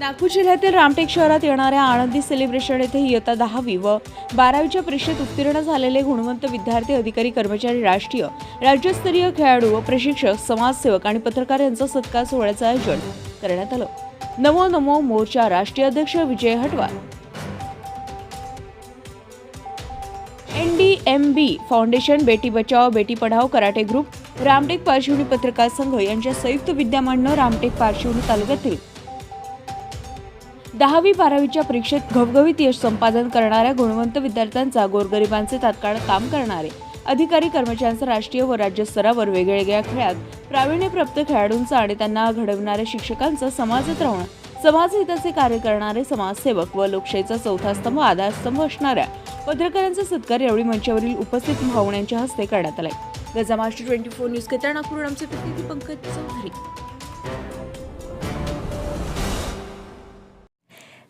नागपूर जिल्ह्यातील रामटेक शहरात येणाऱ्या आनंदी सेलिब्रेशन येथे इयत्ता दहावी व बारावीच्या परीक्षेत उत्तीर्ण झालेले गुणवंत विद्यार्थी अधिकारी कर्मचारी राष्ट्रीय राज्यस्तरीय खेळाडू व प्रशिक्षक समाजसेवक आणि पत्रकार यांचा सत्कार सोहळ्याचं आयोजन करण्यात आलं. नमो नमो मोर्चा राष्ट्रीय अध्यक्ष Vijay Hatwar N D M B foundation Beti Bachao Beti Padhao karate group Ramtek Parshivani पत्रकार संघ यांच्या संयुक्त विद्यमानं रामटेक पारशिवनी तालुक्यातील दहावी बारावीच्या परीक्षेत घवघवीत यश संपादन करणाऱ्या गुणवंत विद्यार्थ्यांचा गोरगरिबांचे तात्काळ काम करणारे. अधिकारी कर्मचाऱ्यांचा राष्ट्रीय व राज्य स्तरावर वेगवेगळ्या खेळात प्रावीण्यप्राप्त खेळाडूंचा आणि त्यांना घडवणाऱ्या शिक्षकांचा समाजात राहणं समाजहिताचे कार्य करणारे समाजसेवक व लोकशाहीचा चौथा स्तंभ आधारस्तंभ असणाऱ्या पत्रकारांचा सत्कार यावेळी मंचावरील उपस्थित भावण्यांच्या हस्ते करण्यात आलाय Gaja Maharashtra twenty four news Ketan Nagpur आमचे प्रतिनिधी पंकज चौधरी.